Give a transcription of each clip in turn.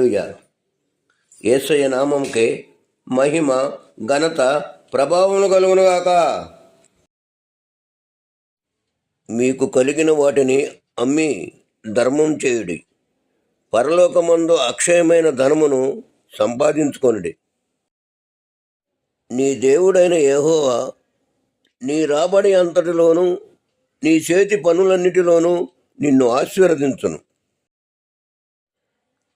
హల్లెలూయ. యేసయ్య నామంకే మహిమ ఘనత ప్రభావములు కలుగునుగాక. మీకు కలిగిన వాటిని అమ్మి ధర్మం చేయుడి. పరలోకమందు అక్షయమైన ధనమును సంపాదించుకొనుడి. నీ దేవుడైన యెహోవా నీ రాబడి అంతటిలోనూ నీ చేతి పనులన్నిటిలోనూ నిన్ను ఆశీర్వదించును.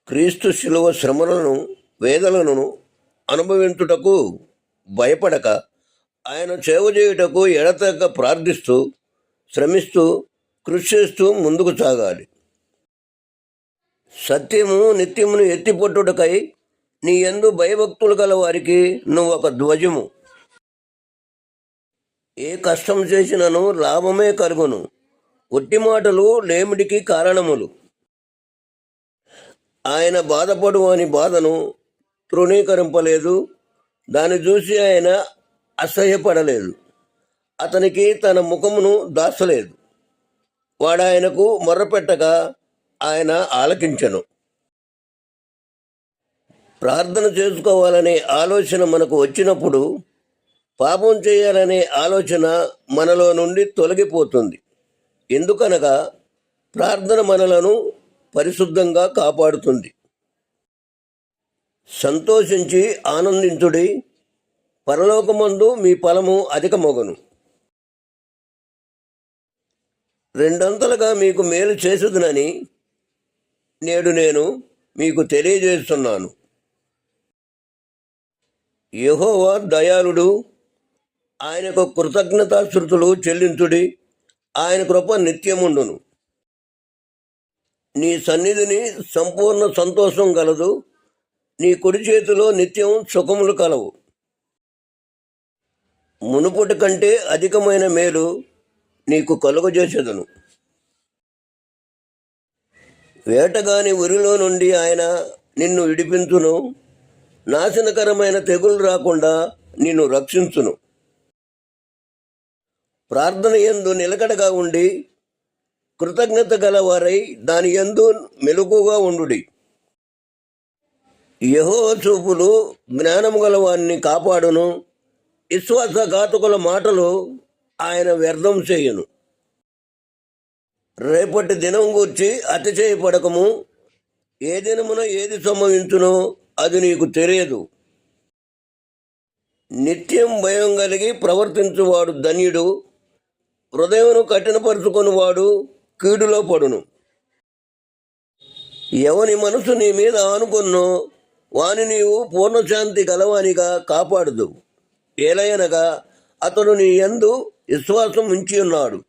క్రీస్తు శిలువ శ్రమలను వేదలను అనుభవించుటకు భయపడక ఆయన సేవ చేయుటకు ఎడతెగ ప్రార్థిస్తూ శ్రమిస్తూ కృషి చేస్తూ ముందుకు సాగాలి. సత్యము నిత్యమును ఎత్తిపట్టుటకై నీ ఎందు భయభక్తులు గల వారికి నువ్వు ఒక ధ్వజము. ఏ కష్టం చేసినను లాభమే కలుగును. ఒట్టి మాటలు లేమిడికి కారణములు. ఆయన బాధపడు అని బాధను తృణీకరింపలేదు. దాన్ని చూసి ఆయన అసహ్యపడలేదు. అతనికి తన ముఖమును దాచలేదు. వాడాయనకు మొర్రపెట్టగా ఆయన ఆలకించను. ప్రార్థన చేసుకోవాలనే ఆలోచన మనకు వచ్చినప్పుడు పాపం చేయాలనే ఆలోచన మనలో నుండి తొలగిపోతుంది. ఎందుకనగా ప్రార్థన మనలను పరిశుద్ధంగా కాపాడుతుంది. సంతోషించి ఆనందించుడి. పరలోకమందు మీ ఫలము అధికమగును. రెండంతలుగా మీకు మేలు చేసుదునని నేడు నేను మీకు తెలియజేస్తున్నాను. యహోవా దయాళుడు ఆయనకు కృతజ్ఞతాశ్రుతులు చెల్లించుడి. ఆయన కృప నిత్యముండును. నీ సన్నిధిని సంపూర్ణ సంతోషం కలదు. నీ కుడి చేతిలో నిత్యం సుఖములు కలవు. మునుపటి కంటే అధికమైన మేలు నీకు కలుగజేసేదను. వేటగాని ఉరిలో నుండి ఆయన నిన్ను విడిపించును. నాశనకరమైన తెగులు రాకుండా నిన్ను రక్షించును. ప్రార్థన ఎందు నిలకడగా ఉండి కృతజ్ఞత గలవారై దాని ఎందు మెలకుగా ఉండుడి. యహో చూపులు జ్ఞానము గలవాన్ని కాపాడును. విశ్వాసఘాతకుల మాటలు ఆయన వ్యర్థం చేయును. రేపటి దినం గూర్చి అతిశయపడకము. ఏ దినమున ఏది సంభవించునో అది నీకు తెలియదు. నిత్యం భయం కలిగి ప్రవర్తించువాడు ధన్యుడు. హృదయమును కఠినపరుచుకొనివాడు కీడులో పడును. ఎవని మనసు నీ మీద ఆనుకున్నో వాని నీవు పూర్ణశాంతి గలవానిగా కాపాడదు ఏలయనగా అతడు నీ యందు విశ్వాసం ఉంచి ఉన్నాడు.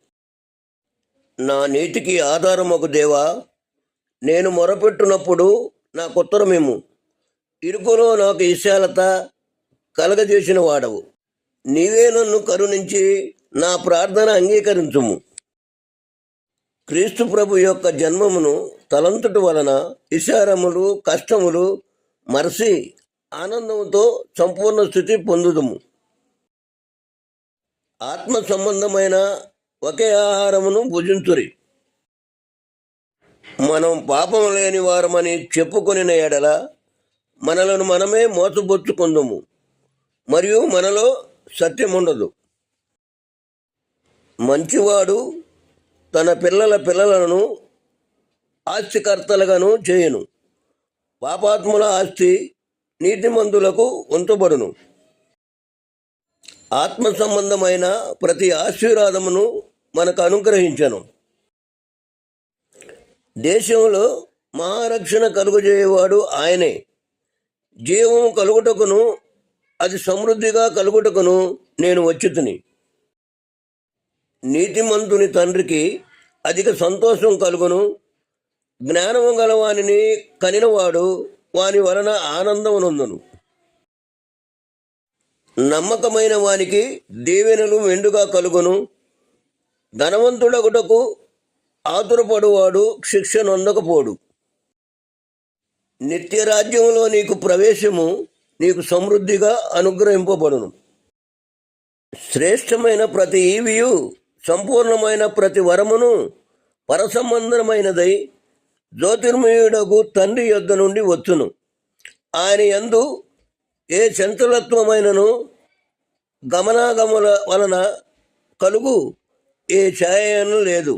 నా నీతికి ఆధారం ఒక దేవా నేను మొరపెట్టునప్పుడు నాకు ఉత్తరమేము ఇరుకులో నాకు విశాలత కలగజేసిన వాడవు నీవే నన్ను కరుణించి నా ప్రార్థన అంగీకరించుము. క్రీస్తు ప్రభు యొక్క జన్మమును తలంతుటి వలన విచారములు కష్టములు మరసి ఆనందంతో సంపూర్ణ స్థితి పొందుదము. ఆత్మ సంబంధమైన ఒకే ఆహారమును భుజించురి. మనం పాపం లేని వారమని చెప్పుకొనిన ఎడల మనలను మనమే మోసబొచ్చుకుందుము మరియు మనలో సత్యం ఉండదు మంచివాడు తన పిల్లల పిల్లలను ఆస్తికర్తలుగాను చేయను. పాపాత్ముల ఆస్తి నీతిమంతులకు ఉంచబడును. ఆత్మ సంబంధమైన ప్రతి ఆశీర్వాదమును మనకు అనుగ్రహించను. దేశంలో మహారక్షణ కలుగజేయవాడు ఆయనే. జీవము కలుగుటకును అది సమృద్ధిగా కలుగుటకును నేను వచ్చుతుని. నీతిమంతుని తండ్రికి అధిక సంతోషం కలుగును. జ్ఞానము గలవానిని కనినవాడు వాని వలన ఆనందమునందును నమ్మకమైన వానికి దీవెనలు మెండుగా కలుగును. ధనవంతుడగుటకు ఆతురపడువాడు శిక్ష నొందకపోడు. నిత్య రాజ్యంలో నీకు ప్రవేశము నీకు సమృద్ధిగా అనుగ్రహింపబడును. శ్రేష్టమైన ప్రతి ఈవియు సంపూర్ణమైన ప్రతి వరమును పరసంబంధమైనదై జ్యోతిర్మయుడకు తండ్రి యొద్ద నుండి వచ్చును. ఆయన యందు ఏ చంచలత్వమైనను గమనాగముల వలన కలుగు ఏ ఛాయను లేదు.